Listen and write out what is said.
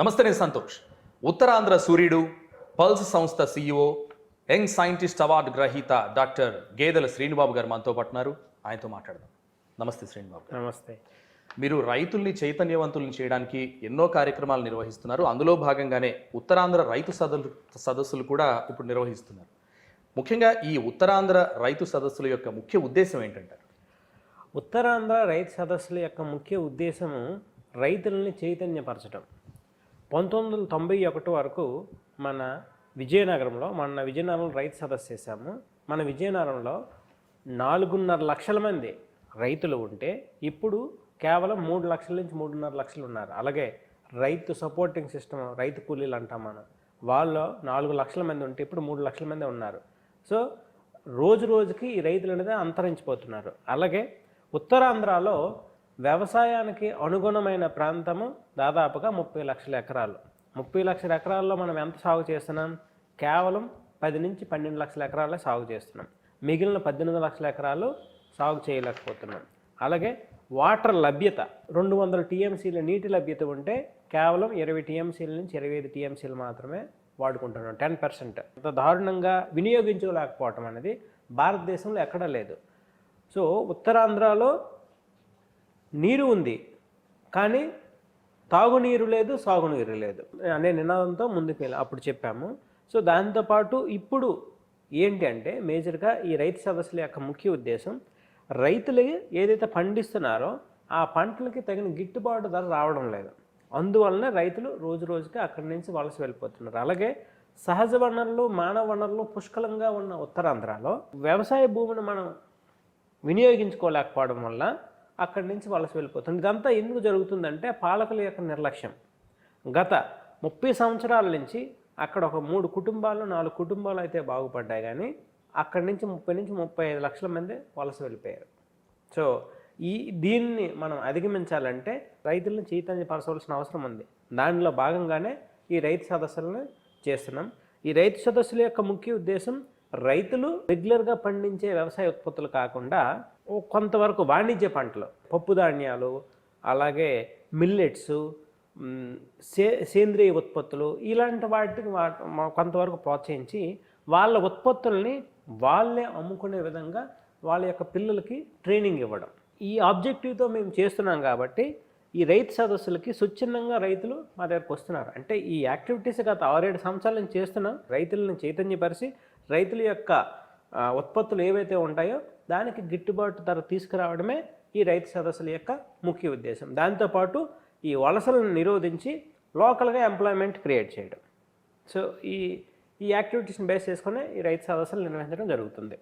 నమస్తే నేను సంతోష్. ఉత్తరాంధ్ర సూర్యుడు పల్స్ సంస్థ సీఈఓ యంగ్ సైంటిస్ట్ అవార్డు గ్రహీత డాక్టర్ గేదెల శ్రీనిబాబు గారు మనతో పాటు ఉన్నారు. ఆయనతో మాట్లాడదాం. నమస్తే శ్రీనిబాబు నమస్తే. మీరు రైతుల్ని చైతన్యవంతుల్ని చేయడానికి ఎన్నో కార్యక్రమాలు నిర్వహిస్తున్నారు. అందులో భాగంగానే ఉత్తరాంధ్ర రైతు సదస్సులు సదస్సులు కూడా ఇప్పుడు నిర్వహిస్తున్నారు. ముఖ్యంగా ఈ ఉత్తరాంధ్ర రైతు సదస్సుల యొక్క ముఖ్య ఉద్దేశం ఏంటంటారు? ఉత్తరాంధ్ర రైతు సదస్సుల యొక్క ముఖ్య ఉద్దేశము రైతులని చైతన్యపరచడం పంతొమ్మిది వందల తొంభై ఒకటి వరకు మన విజయనగరంలో మన విజయనగరంలో రైతు సదస్సు చేశాము. మన విజయనగరంలో నాలుగున్నర లక్షల మంది రైతులు ఉంటే ఇప్పుడు కేవలం మూడు లక్షల నుంచి మూడున్నర లక్షలు ఉన్నారు. అలాగే రైతు సపోర్టింగ్ సిస్టమ్ రైతు కూలీలు అంటాం మనం. వాళ్ళు నాలుగు లక్షల మంది ఉంటే ఇప్పుడు మూడు లక్షల మంది ఉన్నారు. సో రోజు రోజుకి ఈ రైతులు అనేది అంతరించిపోతున్నారు. అలాగే ఉత్తరాంధ్రలో వ్యవసాయానికి అనుగుణమైన ప్రాంతము దాదాపుగా ముప్పై లక్షల ఎకరాలు. ముప్పై లక్షల ఎకరాల్లో మనం ఎంత సాగు చేస్తున్నాం? కేవలం పది నుంచి పన్నెండు లక్షల ఎకరాలే సాగు చేస్తున్నాం. మిగిలిన పద్దెనిమిది లక్షల ఎకరాలు సాగు చేయలేకపోతున్నాం. అలాగే వాటర్ లభ్యత రెండు వందల టీఎంసీల నీటి లభ్యత ఉంటే కేవలం ఇరవై టీఎంసీల నుంచి ఇరవై ఐదు టీఎంసీలు మాత్రమే వాడుకుంటున్నాం. Ten percent. అంత దారుణంగా వినియోగించుకోలేకపోవటం అనేది భారతదేశంలో ఎక్కడా లేదు. సో ఉత్తరాంధ్రలో నీరు ఉంది కానీ తాగునీరు లేదు సాగునీరు లేదు అనే నినాదంతో ముందుకు వెళ్ళి అప్పుడు చెప్పాము. సో దాంతోపాటు ఇప్పుడు ఏంటి అంటే మేజర్గా ఈ రైతు సదస్సుల యొక్క ముఖ్య ఉద్దేశం రైతులు ఏదైతే పండిస్తున్నారో ఆ పంటలకి తగిన గిట్టుబాటు ధర రావడం లేదు. అందువలన రైతులు రోజు రోజుకి అక్కడి నుంచి వలస వెళ్ళిపోతున్నారు. అలాగే సహజ వనరులు మానవ వనరులు పుష్కలంగా ఉన్న ఉత్తరాంధ్రలో వ్యవసాయ భూమిని మనం వినియోగించుకోలేకపోవడం వల్ల అక్కడి నుంచి వలస వెళ్ళిపోతుంది ఇదంతా ఎందుకు జరుగుతుందంటే పాలకుల యొక్క నిర్లక్ష్యం. గత ముప్పై సంవత్సరాల నుంచి అక్కడ ఒక మూడు కుటుంబాలు నాలుగు కుటుంబాలు అయితే బాగుపడ్డాయి కానీ అక్కడి నుంచి ముప్పై నుంచి ముప్పై ఐదు లక్షల మంది వలస వెళ్ళిపోయారు. సో ఈ దీన్ని మనం అధిగమించాలంటే రైతులను చైతన్యపరచవలసిన అవసరం ఉంది. దానిలో భాగంగానే ఈ రైతు సదస్సులను చేస్తున్నాం. ఈ రైతు సదస్సుల యొక్క ముఖ్య ఉద్దేశం రైతులు రెగ్యులర్గా పండించే వ్యవసాయ ఉత్పత్తులు కాకుండా కొంతవరకు వాణిజ్య పంటలు పప్పు ధాన్యాలు అలాగే మిల్లెట్స్ సే సేంద్రియ ఉత్పత్తులు ఇలాంటి వాటికి వా కొంతవరకు ప్రోత్సహించి వాళ్ళ ఉత్పత్తుల్ని వాళ్ళే అమ్ముకునే విధంగా వాళ్ళ యొక్క పిల్లలకి ట్రైనింగ్ ఇవ్వడం. ఈ ఆబ్జెక్టివ్తో మేము చేస్తున్నాం కాబట్టి ఈ రైతు సదస్సులకి స్వచ్ఛందంగా రైతులు మా దగ్గరకు వస్తున్నారు. అంటే ఈ యాక్టివిటీస్ గత ఆరేడు సంవత్సరాల నుంచి చేస్తున్నాం. రైతులను చైతన్యపరిచి రైతుల యొక్క ఉత్పత్తులు ఏవైతే ఉంటాయో దానికి గిట్టుబాటు ధర తీసుకురావడమే ఈ రైతు సదస్సుల యొక్క ముఖ్య ఉద్దేశం. దాంతోపాటు ఈ వలసలను నిరోధించి లోకల్గా ఎంప్లాయ్మెంట్ క్రియేట్ చేయడం. సో ఈ ఈ యాక్టివిటీస్ని బేస్ చేసుకుని ఈ రైతు సదస్సులు నిర్వహించడం జరుగుతుంది.